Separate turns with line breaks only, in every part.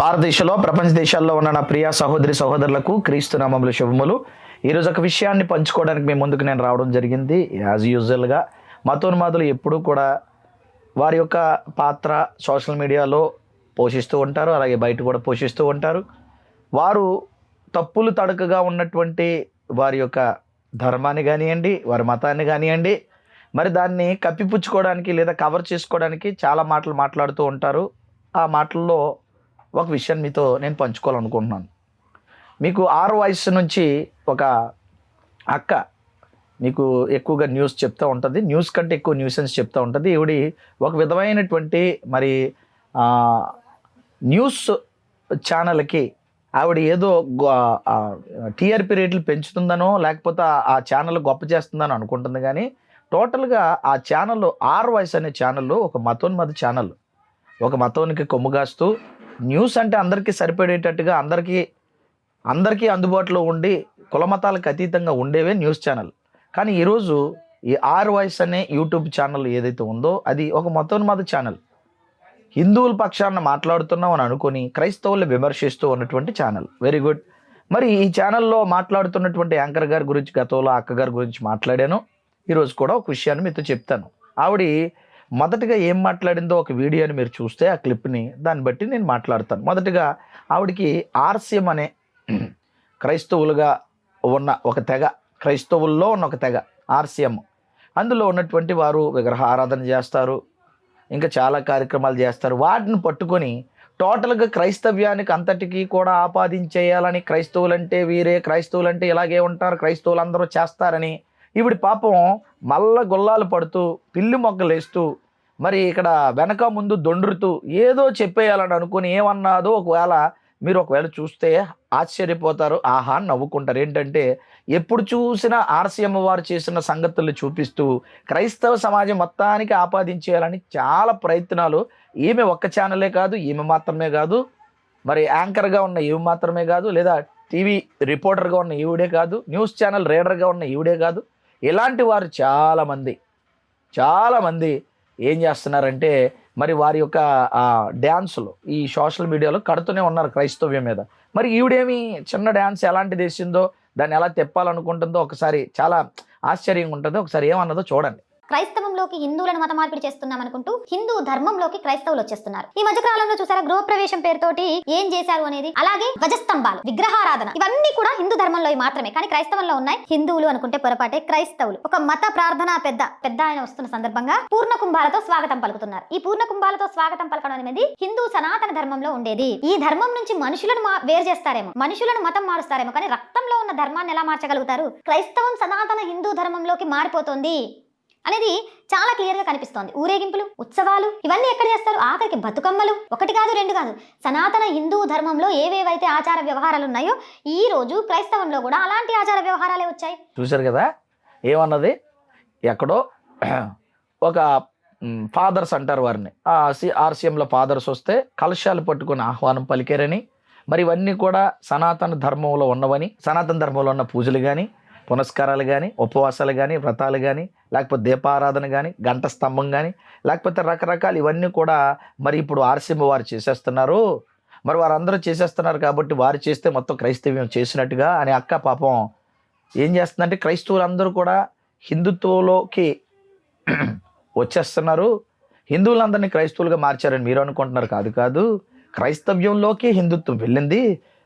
భారతదేశంలో ప్రపంచ దేశాల్లో ఉన్న నా ప్రియ సహోదరి సహోదరులకు క్రీస్తు నామములు శుభములు. ఈరోజు ఒక విషయాన్ని పంచుకోవడానికి మీ ముందుకు నేను రావడం జరిగింది. యాజ్ యూజువల్గా మతోన్మాదులు ఎప్పుడూ కూడా వారి యొక్క పాత్ర సోషల్ మీడియాలో పోషిస్తూ ఉంటారు అలాగే బయట కూడా పోషిస్తూ ఉంటారు. వారు తప్పులు తడకగా ఉన్నటువంటి వారి యొక్క ధర్మాన్ని కానివ్వండి వారి మతాన్ని కానివ్వండి మరి దాన్ని కప్పిపుచ్చుకోవడానికి లేదా కవర్ చేసుకోవడానికి చాలా మాటలు మాట్లాడుతూ ఉంటారు. ఆ మాటల్లో ఒక విషయాన్ని మీతో నేను పంచుకోవాలనుకుంటున్నాను. మీకు ఆరు వయసు నుంచి ఒక అక్క మీకు ఎక్కువగా న్యూస్ చెప్తూ ఉంటుంది. న్యూస్ కంటే ఎక్కువ న్యూసెన్స్ చెప్తూ ఉంటుంది. ఈవిడి ఒక విధమైనటువంటి మరి న్యూస్ ఛానల్కి ఆవిడ ఏదో టీఆర్పీ రేట్లు పెంచుతుందనో లేకపోతే ఆ- ఛానల్ గొప్ప చేస్తుందనో అనుకుంటుంది కానీ టోటల్గా ఆ ఛానల్ ఆర్ వాయిస్ అనే ఛానల్ ఒక మతోన్మత ఛానల్. ఒక మతానికి కొమ్ము కాస్తూ న్యూస్ అంటే అందరికీ సరిపడేటట్టుగా అందరికీ అందరికీ అందుబాటులో ఉండి కులమతాలకు అతీతంగా ఉండేవే న్యూస్ ఛానల్. కానీ ఈరోజు ఈ ఆర్ వాయిస్ అనే యూట్యూబ్ ఛానల్ ఏదైతే ఉందో అది ఒక మతోన్మత ఛానల్. హిందువుల పక్షాన మాట్లాడుతున్నాం అని అనుకొని క్రైస్తవుల్ని విమర్శిస్తూ ఉన్నటువంటి ఛానల్. వెరీ గుడ్ మరి ఈ ఛానల్లో మాట్లాడుతున్నటువంటి యాంకర్ గారి గురించి గతంలో అక్క గారి గురించి మాట్లాడాను. ఈరోజు కూడా ఒక విషయాన్ని మీతో చెప్తాను. ఆవిడ మొదటగా ఏం మాట్లాడిందో ఒక వీడియోని మీరు చూస్తే ఆ క్లిప్ని దాన్ని బట్టి నేను మాట్లాడతాను. మొదటగా ఆవిడకి ఆర్సిఎం అనే క్రైస్తవులుగా ఉన్న ఒక తెగ క్రైస్తవుల్లో ఉన్న ఒక తెగ ఆర్సిఎం. అందులో ఉన్నటువంటి వారు విగ్రహ ఆరాధన చేస్తారు ఇంకా చాలా కార్యక్రమాలు చేస్తారు. వాటిని పట్టుకొని టోటల్గా క్రైస్తవ్యానికి అంతటికీ కూడా ఆపాదించేయాలని క్రైస్తవులంటే వీరే క్రైస్తవులంటే ఇలాగే ఉంటారు క్రైస్తవులు అందరూ చేస్తారని. ఇవిడి పాపం మల్ల గుల్లాలు పడుతూ పిల్లి మొగ్గలేస్తూ మరి ఇక్కడ వెనక ముందు దొండ్రుతూ ఏదో చెప్పేయాలని అనుకుని ఏమన్నాదో ఒకవేళ మీరు ఒకవేళ చూస్తే ఆశ్చర్యపోతారు ఆహా నవ్వుకుంటారు. ఏంటంటే ఎప్పుడు చూసినా ఆర్సీఎం వారు చేసిన సంగతులు చూపిస్తూ క్రైస్తవ సమాజం మొత్తానికి ఆపాదించేయాలని చాలా ప్రయత్నాలు. ఈమె ఒక్క ఛానలే కాదు ఈమె మాత్రమే కాదు మరి యాంకర్గా ఉన్న ఈమె మాత్రమే కాదు లేదా టీవీ రిపోర్టర్గా ఉన్న ఈవిడే కాదు న్యూస్ ఛానల్ రీడర్గా ఉన్న ఈవిడే కాదు ఇలాంటి వారు చాలామంది చాలామంది ఏం చేస్తున్నారంటే మరి వారి యొక్క డ్యాన్సులు ఈ సోషల్ మీడియాలో కడుతూనే ఉన్నారు క్రైస్తవ్యం మీద. మరి ఈవిడేమి చిన్న డ్యాన్స్ ఎలాంటిది వేసిందో దాన్ని ఎలా తెప్పాలనుకుంటుందో ఒకసారి చాలా ఆశ్చర్యంగా ఉంటుంది ఒకసారి ఏమన్నదో చూడండి.
క్రైస్తవంలోకి హిందువులను మత మార్పిడి చేస్తున్నాం అనుకుంటూ హిందూ ధర్మంలోకి క్రైస్తవులు వచ్చేస్తున్నారు. ఈ మధ్య కాలంలో చూసారా గృహప్రవేశం పేరుతోటి ఏం చేశారు అనేది? అలాగే ధ్వజస్తంభాలు విగ్రహారాధన ఇవన్నీ కూడా హిందూ ధర్మంలో మాత్రమే. కానీ క్రైస్తవంలో ఉన్నాయి హిందువులు అనుకుంటే పొరపాటే క్రైస్తవులు. ఒక మత ప్రార్థన పెద్ద పెద్ద ఆయన వస్తున్న సందర్భంగా పూర్ణ కుంభాలతో స్వాగతం పలుకుతున్నారు. ఈ పూర్ణ కుంభాలతో స్వాగతం పలకడం అనేది హిందూ సనాతన ధర్మంలో ఉండేది. ఈ ధర్మం నుంచి మనుషులను వేరు చేస్తారేమో మనుషులను మతం మారుస్తారేమో కానీ రక్తంలో ఉన్న ధర్మాన్ని ఎలా మార్చగలుగుతారు? క్రైస్తవం సనాతన హిందూ ధర్మంలోకి మారిపోతుంది. అనేది చాలా క్లియర్గా కనిపిస్తోంది. ఊరేగింపులు ఉత్సవాలు ఇవన్నీ ఎక్కడ చేస్తారు? ఆఖరికి బతుకమ్మలు. ఒకటి కాదు రెండు కాదు. సనాతన హిందూ ధర్మంలో ఏవేవైతే ఆచార వ్యవహారాలు ఉన్నాయో ఈ రోజు క్రైస్తవంలో కూడా అలాంటి ఆచార వ్యవహారాలే వచ్చాయి.
చూశారు కదా? ఏమన్నది? ఎక్కడో ఒక ఫాదర్స్ అంటారు వారిని. ఆ సి ఆర్సీఎంలో ఫాదర్స్ వస్తే కలశాలు పట్టుకుని ఆహ్వానం పలికారని. మరి ఇవన్నీ కూడా సనాతన ధర్మంలో ఉన్నవని సనాతన ధర్మంలో ఉన్న పూజలు కానీ పునస్కారాలు కానీ ఉపవాసాలు కానీ వ్రతాలు కానీ లేకపోతే దీపారాధన కానీ గంట స్తంభం కానీ లేకపోతే రకరకాలు ఇవన్నీ కూడా మరి ఇప్పుడు ఆర్సీఎం వారు చేసేస్తున్నారు. మరి వారందరూ చేసేస్తున్నారు కాబట్టి వారు చేస్తే మొత్తం క్రైస్తవ్యం చేసినట్టుగా అని అక్క పాపం ఏం చేస్తుందంటే క్రైస్తవులందరూ కూడా హిందుత్వంలోకి వచ్చేస్తున్నారు. హిందువులందరినీ క్రైస్తవులుగా మార్చారని మీరు అనుకుంటున్నారు కాదు కాదు. క్రైస్తవ్యంలోకి హిందుత్వం వెళ్ళింది.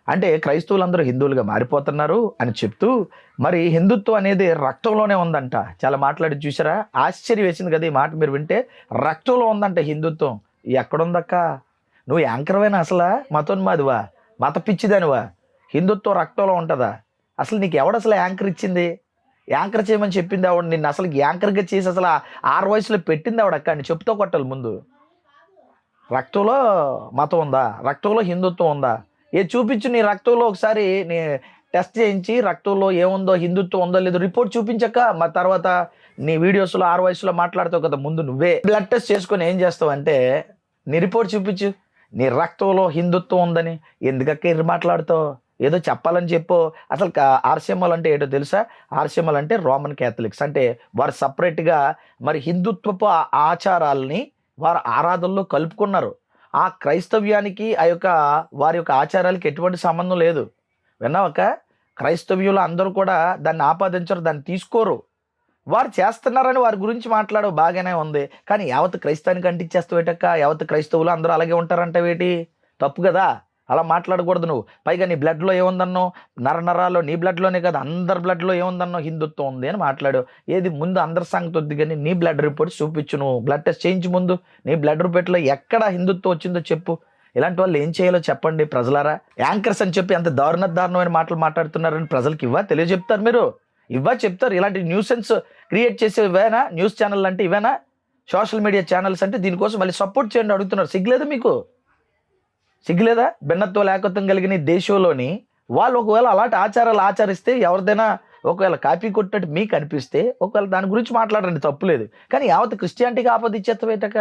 అంటే క్రైస్తవులందరూ హిందువులుగా మారిపోతున్నారు అని చెప్తూ మరి హిందుత్వం అనేది రక్తంలోనే ఉందంట. చాలా మాట్లాడి చూసారా ఆశ్చర్యం వేసింది కదా ఈ మాట మీరు వింటే. రక్తంలో ఉందంట హిందుత్వం. ఎక్కడుందక్క? నువ్వు యాంకర్వేనా అసలా? మతోన్మాదివా? మత పిచ్చిదానివా? హిందుత్వం రక్తంలో ఉంటుందా? అసలు నీకు ఎవడు అసలు యాంకర్ ఇచ్చింది? యాంకర్ చేయమని చెప్పింది ఆవిడ నిన్ను అసలు యాంకర్గా చేసి అసలు ఆరు వయసులో పెట్టింది ఆవిడ అక్క అని చెప్తూ కొట్టాలి ముందు. రక్తంలో మతం ఉందా? రక్తంలో హిందుత్వం ఉందా? ఏ చూపించు నీ రక్తంలో ఒకసారి నీ టెస్ట్ చేయించి రక్తంలో ఏముందో హిందుత్వం ఉందో లేదో రిపోర్ట్ చూపించక మా తర్వాత నీ వీడియోస్లో ఆరు వయసులో మాట్లాడతావు కదా ముందు నువ్వే. బ్లడ్ టెస్ట్ చేసుకొని ఏం చేస్తావు అంటే నీ రిపోర్ట్ చూపించు. నీ రక్తంలో హిందుత్వం ఉందని ఎందుకక్క ఎర్రి మాట్లాడుతావు? ఏదో చెప్పాలని చెప్పు. అసలు ఆర్సీఎంఎల్ అంటే ఏంటో తెలుసా? ఆర్సీఎంఎల్ అంటే రోమన్ క్యాథలిక్స్. అంటే వారు సపరేట్గా మరి హిందుత్వపు ఆచారాలని వారు ఆరాధనలో కలుపుకున్నారు. ఆ క్రైస్తవ్యానికి ఆ యొక్క వారి యొక్క ఆచారాలకి ఎటువంటి సంబంధం లేదు. విన్నావక్క క్రైస్తవ్యులు అందరూ కూడా దాన్ని ఆపాదించరు దాన్ని తీసుకోరు. వారు చేస్తున్నారని వారి గురించి మాట్లాడవు బాగానే ఉంది. కానీ యావత్ క్రైస్తవానికి అంటించేస్తావేటక్క? యావత్ క్రైస్తవులు అందరూ అలాగే ఉంటారంటావేటి? తప్పు కదా? అలా మాట్లాడకూడదు నువ్వు. పైగా నీ బ్లడ్లో ఏముందన్నో నర నరాల్లో నీ బ్లడ్లోనే కదా అందరి బ్లడ్లో ఏముందన్నో హిందుత్వం ఉంది అని మాట్లాడు. ఏది ముందు అందరి సంగతి వద్దు కానీ నీ బ్లడ్ రిపోర్ట్ చూపించు నువ్వు. బ్లడ్ టెస్ట్ చేయించు ముందు. నీ బ్లడ్ రిపోర్ట్లో ఎక్కడ హిందుత్వం వచ్చిందో చెప్పు. ఇలాంటి వాళ్ళు ఏం చేయాలో చెప్పండి ప్రజలారా. యాంకర్స్ అని చెప్పి అంత దారుణ దారుణమైన మాటలు మాట్లాడుతున్నారని ప్రజలకి ఇవ్వా తెలియజెప్తారు మీరు? ఇవ్వా చెప్తారు. ఇలాంటి న్యూసెన్స్ క్రియేట్ చేసే ఇవేనా? న్యూస్ ఛానల్ అంటే ఇవేనా? సోషల్ మీడియా ఛానల్స్ అంటే దీనికోసం మళ్ళీ సపోర్ట్ చేయండి అడుగుతున్నారు. సిగ్లేదు మీకు? సిగ్గులేదా? భిన్నత్వ లేకత్వం కలిగిన దేశంలోని వాళ్ళు ఒకవేళ అలాంటి ఆచారాలు ఆచరిస్తే ఎవరిదైనా ఒకవేళ కాపీ కొట్టినట్టు మీకు అనిపిస్తే ఒకవేళ దాని గురించి మాట్లాడండి తప్పులేదు కానీ యావత్ క్రిస్టియానిటీకి ఆపదిచ్చేత్తవేటక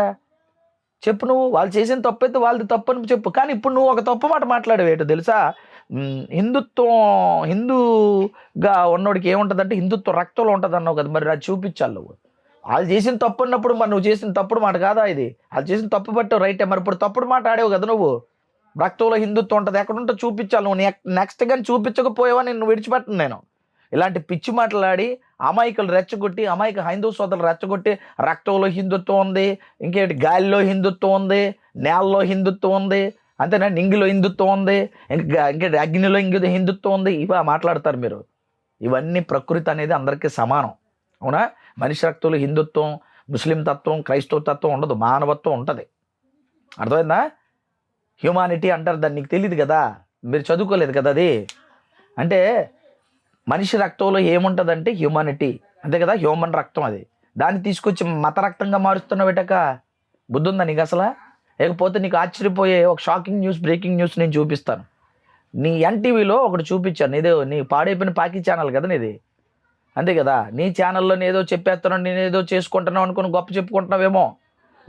చెప్పు నువ్వు వాళ్ళు చేసిన తప్పు అయితే వాళ్ళది తప్పు అని చెప్పు. కానీ ఇప్పుడు నువ్వు ఒక తప్పు మాట మాట్లాడేవేటో తెలుసా? హిందుత్వం హిందూగా ఉన్నోడికి ఏముంటుందంటే హిందుత్వం రక్తంలో ఉంటుంది అన్నావు కదా మరి అది చూపించాలి నువ్వు. వాళ్ళు చేసిన తప్పు ఉన్నప్పుడు మరి నువ్వు చేసిన తప్పుడు మాట కాదా ఇది? వాళ్ళు చేసిన తప్పు పట్టావు రైటే మరి ఇప్పుడు తప్పుడు మాట ఆడేవు కదా నువ్వు. రక్తంలో హిందుత్వం ఉంటుంది. ఎక్కడుంటే చూపించాలి. నువ్వు నెక్స్ట్ కానీ చూపించకపోయావా నేను? విడిచిపెట్టను నేను. ఇలాంటి పిచ్చి మాట్లాడి అమాయకులు రెచ్చగొట్టి అమాయక హైందవ సోదరులు రెచ్చగొట్టి రక్తంలో హిందుత్వం ఉంది ఇంకేంటి గాలిలో హిందుత్వం ఉంది నేలలో హిందుత్వం ఉంది అంతేనా? నింగిలో హిందుత్వం ఉంది ఇంకా ఇంకేంటి అగ్నిలో ఇంక హిందుత్వం ఉంది. ఇవా మాట్లాడతారు మీరు. ఇవన్నీ ప్రకృతి అనేది అందరికీ సమానం. అవునా? మనిషి రక్తులు హిందుత్వం ముస్లిం తత్వం క్రైస్తవ తత్వం ఉండదు. మానవత్వం ఉంటుంది. అర్థమైందా? హ్యూమానిటీ అంటారు దాన్ని. నీకు తెలియదు కదా? మీరు చదువుకోలేదు కదా అది? అంటే మనిషి రక్తంలో ఏముంటుందంటే హ్యూమానిటీ అంతే కదా? హ్యూమన్ రక్తం అది. దాన్ని తీసుకొచ్చి మత రక్తంగా మారుస్తున్నావేటక బుద్ధి ఉందా నీకు అసలు? లేకపోతే నీకు ఆశ్చర్యపోయే ఒక షాకింగ్ న్యూస్ బ్రేకింగ్ న్యూస్ నేను చూపిస్తాను. నీ ఎన్టీవీలో ఒకటి చూపించాను. ఏదో నీ పాడైపోయిన పాకి ఛానల్ కదా నీది. అంతే కదా? నీ ఛానల్లో ఏదో చెప్పేస్తున్నావు నేను ఏదో చేసుకుంటున్నావు అనుకుని గొప్ప చెప్పుకుంటున్నావేమో.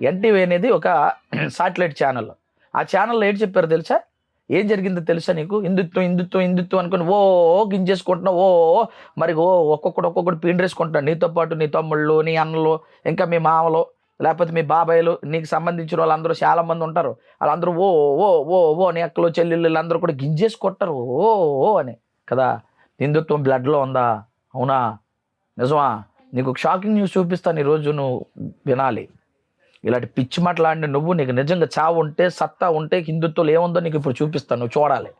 ఎన్టీవీ అనేది ఒక సాటిలైట్ ఛానల్ ఆ ఛానల్లో ఏంటి చెప్పారు తెలుసా? ఏం జరిగిందో తెలుసా నీకు? హిందుత్వం హిందుత్వం హిందుత్వం అనుకుని ఓ గింజేసుకుంటున్నావు ఓ మరి ఓ ఒక్కొక్కడు ఒక్కొక్కడు పిండేసుకుంటున్నాడు నీతో పాటు నీ తమ్ముళ్ళు నీ అన్నలు ఇంకా మీ మామలు లేకపోతే మీ బాబాయ్లు నీకు సంబంధించిన వాళ్ళందరూ చాలా మంది ఉంటారు. వాళ్ళందరూ ఓ ఓ ఓ ఓ నీ అక్కలు చెల్లెళ్ళు అందరూ కూడా గింజేసుకుంటారు. ఓ ఓ అని. కదా? హిందుత్వం బ్లడ్లో ఉందా? అవునా? నిజమా? నీకు షాకింగ్ న్యూస్ చూపిస్తాను ఈరోజు నువ్వు వినాలి. ఇలాంటి పిచ్చి మాట్లాడిన నువ్వు నీకు నిజంగా చావు ఉంటే సత్తా ఉంటే హిందుత్వం ఏముందో నీకు ఇప్పుడు చూపిస్తాను నువ్వు చూడాలి.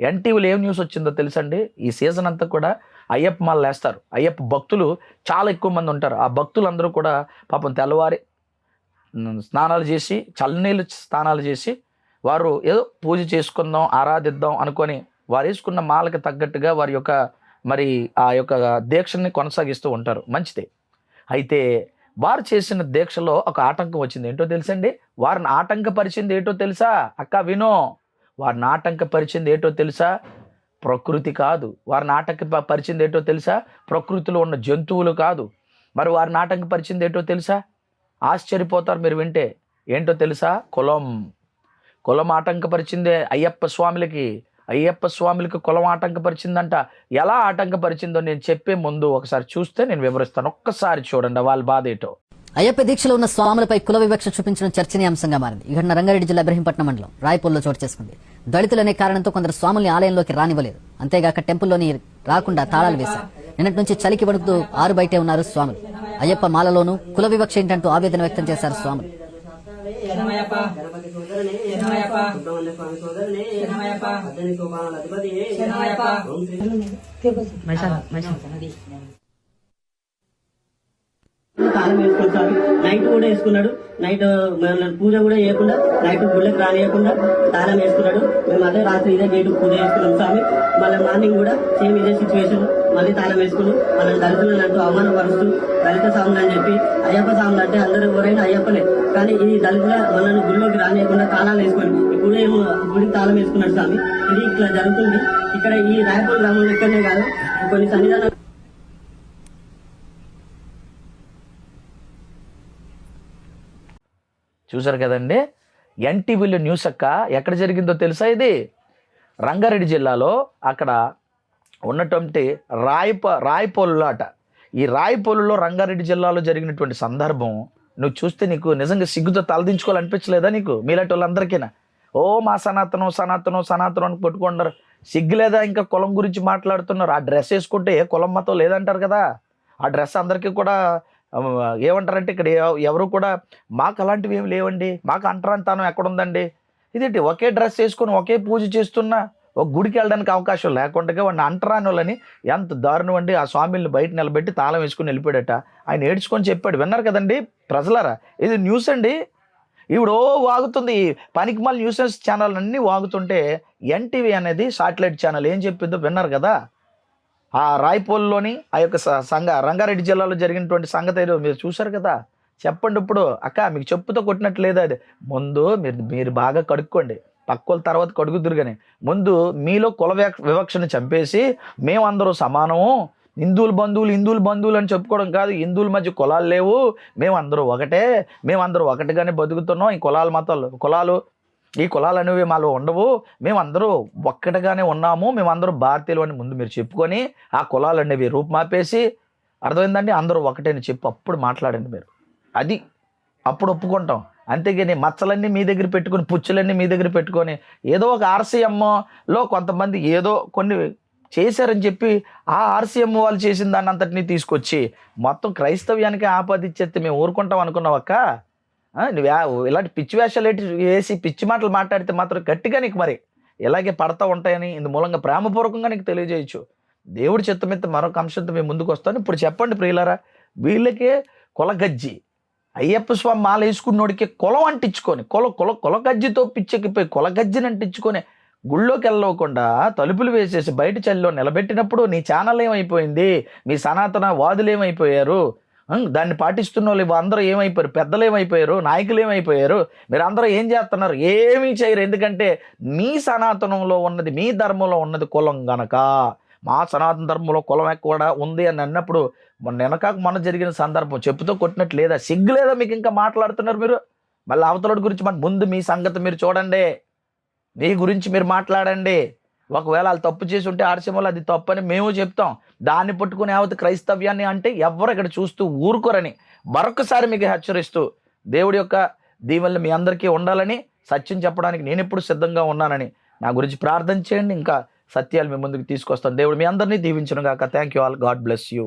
ఎన్టీవీలో ఏం న్యూస్ వచ్చిందో తెలుసండి? ఈ సీజన్ అంతా కూడా అయ్యప్ప మాల వేస్తారు అయ్యప్ప భక్తులు చాలా ఎక్కువ మంది ఉంటారు. ఆ భక్తులందరూ కూడా పాపం తెల్లవారి స్నానాలు చేసి చల్లనీళ్ళు స్నానాలు చేసి వారు ఏదో పూజ చేసుకుందాం ఆరాధిద్దాం అనుకొని వారు వేసుకున్న మాలకి తగ్గట్టుగా వారి యొక్క మరి ఆ యొక్క దీక్షని కొనసాగిస్తూ ఉంటారు. మంచిదే. అయితే వారు చేసిన దీక్షలో ఒక ఆటంకం వచ్చింది. ఏంటో తెలుసండి? వారిని ఆటంకపరిచింది ఏంటో తెలుసా? అక్క వినో. వారిని ఆటంకపరిచింది ఏంటో తెలుసా? ప్రకృతి కాదు. వారిని ఆటంక పరిచింది ఏంటో తెలుసా? ప్రకృతిలో ఉన్న జంతువులు కాదు. మరి వారిని ఆటంకపరిచింది ఏంటో తెలుసా? ఆశ్చర్యపోతారు మీరు వింటే. ఏంటో తెలుసా? కులం. కులం ఆటంకపరిచిందే అయ్యప్ప స్వాములకి. అయ్యప్ప స్వాములకి కులం ఆటంకపరిచిందంట. ఎలా ఆటంకపరిచిందో నేను చెప్పే ముందు ఒకసారి చూస్తే నేను వివరిస్తాను. ఒక్కసారి చూడండి వాళ్ళ బాధ ఏటో.
అయ్యప్ప దీక్షలో ఉన్న స్వాములపై కుల వివక్ష చూపించడం చర్చనీయాంశంగా మారింది. ఈ ఘటన రంగారెడ్డి జిల్లా ఇబ్రహీంపట్నం మండలం రాయపూర్లో చోటు చేసుకుంది. దళితులనే కారణంతో కొందరు స్వాముల్ని ఆలయంలోకి రానివ్వలేదు. అంతేగాక టెంపుల్లోని రాకుండా తాళాలు వేశారు. నిన్నటి నుంచి చలికి వణుకుతూ ఆరు బయటే ఉన్నారు స్వాములు. అయ్యప్ప మాలలోనూ కుల వివక్ష ఏంటంటూ ఆవేదన వ్యక్తం చేశారు స్వాములు.
శరణమయ్యప్ప
గణపతి సోదరనే.
శరణమయ్యప్ప
సుబ్రహ్మణ్య స్వామి సోదరనే.
శరణమయ్యప్ప
పద్దెనిమిది సోపానాల అధిపతి
శరణమయ్యప్ప
ఓం శ్రీ తాళం నైట్ కూడా వేసుకున్నాడు. నైట్ పూజ కూడా చేయకుండా నైట్ గుళ్ళకి రానియకుండా తాళం వేసుకున్నాడు. మేము అదే రాత్రి ఇదే గేటు పూజ చేసుకున్నాం స్వామి. మళ్ళీ మార్నింగ్ కూడా సేమ్ ఇదే సిచ్యువేషన్ మళ్ళీ తాళం వేసుకుని వాళ్ళని దళితులను అంటూ అవమానపరుస్తూ దళిత సాములు అని చెప్పి అయ్యప్ప సాములు అంటే అందరూ ఎవరైనా అయ్యప్పనే కానీ ఈ దళితుల మనల్ని గుడిలోకి రానియకుండా తాళాలు వేసుకోండి ఇప్పుడు ఏమో గుడికి తాళం వేసుకున్నాడు స్వామి. ఇది ఇట్లా జరుగుతుంది. ఇక్కడ ఈ రాయపూర్ గ్రామంలో ఇక్కడనే కాదు. కొన్ని సన్నిధానాలు
చూసారు కదండి? ఎన్టీవీలో న్యూస్ అక్క. ఎక్కడ జరిగిందో తెలుసా ఇది? రంగారెడ్డి జిల్లాలో అక్కడ ఉన్నటువంటి రాయప రాయపోలులాట ఈ రాయపోలులో రంగారెడ్డి జిల్లాలో జరిగినటువంటి సందర్భం నువ్వు చూస్తే నీకు నిజంగా సిగ్గుతో తలదించుకోవాలనిపించలేదా నీకు? మీలాంటి వాళ్ళందరికీనా? ఓ మా సనాతనం సనాతనం సనాతనం అని పట్టుకుంటారు సిగ్గు లేదా ఇంకా కులం గురించి మాట్లాడుతున్నారు? ఆ డ్రెస్ వేసుకుంటే ఏ కులం మతం లేదంటారు కదా? ఆ డ్రెస్ అందరికీ కూడా ఏమంటారంటే ఇక్కడ ఎవ- ఎవరు కూడా మాకు అలాంటివి ఏమి లేవండి. మాకు అంటరాంతానం ఎక్కడుందండి? ఇదేంటి ఒకే డ్రెస్ వేసుకొని ఒకే పూజ చేస్తున్నా? ఒక గుడికి వెళ్ళడానికి అవకాశం లేకుండా వాడిని అంటరాని వాళ్ళని ఎంత దారుణం అండి ఆ స్వామిని బయట నిలబెట్టి తాళం వేసుకుని వెళ్ళిపోయాడట. ఆయన ఏడ్చుకొని చెప్పాడు విన్నారు కదండి ప్రజలారా ఇది న్యూస్ అండి. ఇవిడో వాగుతుంది పనికిమాల మళ్ళీ న్యూసెన్స్ ఛానల్ అన్నీ వాగుతుంటే ఎన్టీవీ అనేది సాటిలైట్ ఛానల్ ఏం చెప్పిందో విన్నారు కదా. ఆ రాయపోల్లోని ఆ యొక్క సంఘ రంగారెడ్డి జిల్లాలో జరిగినటువంటి సంగతి ఏదో మీరు చూశారు కదా. చెప్పండి ఇప్పుడు. అక్క మీకు చెప్పుతో కొట్టినట్టు లేదా అది? ముందు మీరు మీరు బాగా కడుక్కోండి. పక్కోళ్ళ తర్వాత కడుగుద్దురు కానీ ముందు మీలో కుల వివక్షను చంపేసి మేమందరూ సమానము. హిందువులు బంధువులు హిందువుల బంధువులు అని చెప్పుకోవడం కాదు హిందువుల మధ్య కులాలు లేవు. మేమందరూ ఒకటే. మేమందరూ ఒకటిగానే బతుకుతున్నాం. ఈ కులాల మతాలు కులాలు ఈ కులాలు అనేవి మాలో ఉండవు. మేమందరూ ఒక్కటిగానే ఉన్నాము. మేమందరూ భారతీయులు అని ముందు మీరు చెప్పుకొని ఆ కులాలు అనేవి రూపుమాపేసి అర్థమైందండి? అందరూ ఒకటే అని చెప్పి అప్పుడు మాట్లాడండి మీరు. అది అప్పుడు ఒప్పుకుంటాం. అంతేగాని మచ్చలన్నీ మీ దగ్గర పెట్టుకొని పుచ్చులన్నీ మీ దగ్గర పెట్టుకొని ఏదో ఒక ఆర్సీఎంలో కొంతమంది ఏదో కొన్ని చేశారని చెప్పి ఆ ఆర్సీఎం వాళ్ళు చేసిన దాన్ని అంతటినీ తీసుకొచ్చి మొత్తం క్రైస్తవ్యానికి ఆపాదిచ్చేస్తే మేము ఊరుకుంటాం అనుకున్నావక్క నువ్వు ఇలాంటి పిచ్చి వేషాలు వేసి పిచ్చి మాటలు మాట్లాడితే మాత్రం గట్టిగా నీకు మరి ఇలాగే పడతా ఉంటాయని ఇందు మూలంగా ప్రేమపూర్వకంగా నీకు తెలియజేయచ్చు. దేవుడి చిత్తమిత్త మరొక అంశంతో మేము ముందుకు వస్తాను ఇప్పుడు చెప్పండి ప్రియులారా వీళ్ళకే కులగజ్జి. అయ్యప్ప స్వామి మాల వేసుకున్నోడికి కులం అంటించుకొని కుల కుల కులగజ్జితో పిచ్చెక్కిపోయి కులగజ్జిని అంటించుకొని గుళ్ళోకి వెళ్ళకుండా తలుపులు వేసేసి బయట చలిలో నిలబెట్టినప్పుడు నీ ఛానల్ ఏమైపోయింది? మీ సనాతన వాదులు ఏమైపోయారు? దాన్ని పాటిస్తున్న వాళ్ళు అందరూ ఏమైపోయారు? పెద్దలు ఏమైపోయారు? నాయకులు ఏమైపోయారు? మీరు అందరూ ఏం చేస్తున్నారు? ఏమీ చేయరు. ఎందుకంటే మీ సనాతనంలో ఉన్నది మీ ధర్మంలో ఉన్నది కులం గనక. మా సనాతన ధర్మంలో కులం కూడా ఉంది అని అన్నప్పుడు మొన్న వెనకాక మొన్న జరిగిన సందర్భం చెప్పుతో కొట్టినట్టు లేదా సిగ్గు లేదా మీకు ఇంకా మాట్లాడుతున్నారు మీరు? మళ్ళీ అవతలడి గురించి మన ముందు మీ సంగతి మీరు చూడండి. మీ గురించి మీరు మాట్లాడండి. ఒకవేళ వాళ్ళు తప్పు చేసి ఉంటే ఆర్సీఎంలో అది తప్పు అని మేము చెప్తాం. దాన్ని పట్టుకుని యావత్ క్రైస్తవ్యాన్ని అంటే ఎవరు ఇక్కడ చూస్తూ ఊరుకోరని మరొకసారి మీకు హెచ్చరిస్తూ దేవుడి యొక్క దీవెనలు మీ అందరికీ ఉండాలని సత్యం చెప్పడానికి నేను ఎప్పుడు సిద్ధంగా ఉన్నానని నా గురించి ప్రార్థన చేయండి. ఇంకా సత్యాలు మీ ముందుకు తీసుకొస్తాను. దేవుడు మీ అందరినీ దీవించను గాక thank you all God bless you